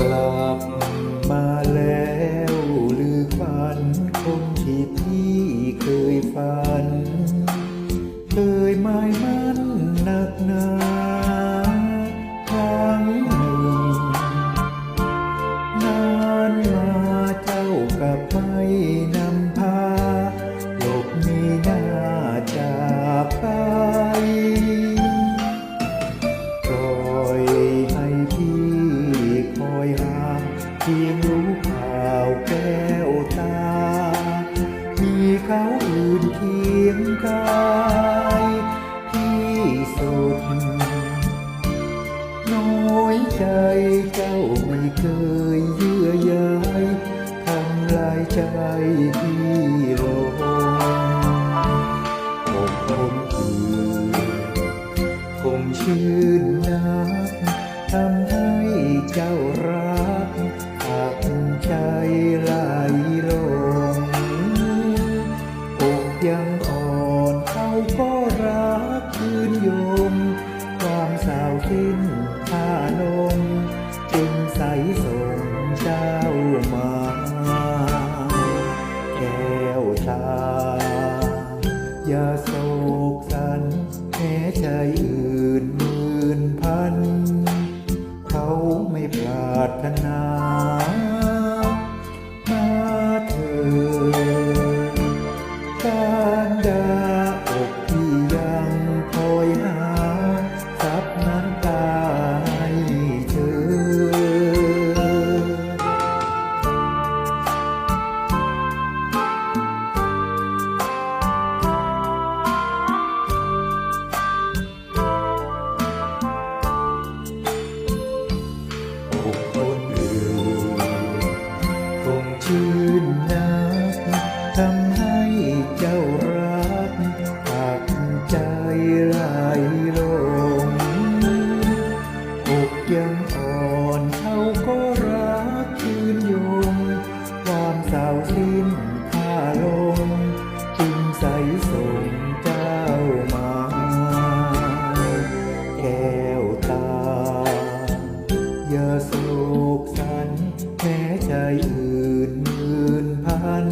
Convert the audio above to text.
กลับ เพียงรู้ข่าวแก้วตา มีเขาอื่นเคียงกายที่สุด น้อยใจเจ้าไม่เคยเยื่อใยทำลายใจพี่ลงอกคนอื่นคงชื่นนักทำาวสิ้นค่าลมจึงใสส่งเจ้ามาแก้วตา อย่าโศกสันแม้ใจอื่นหมื่นพัน เขาไม่ปรารถนามาเธอการด ใสส่งเจ้ามา แก้วตา อย่าโศกสันแม้ใจอื่นหมื่นพัน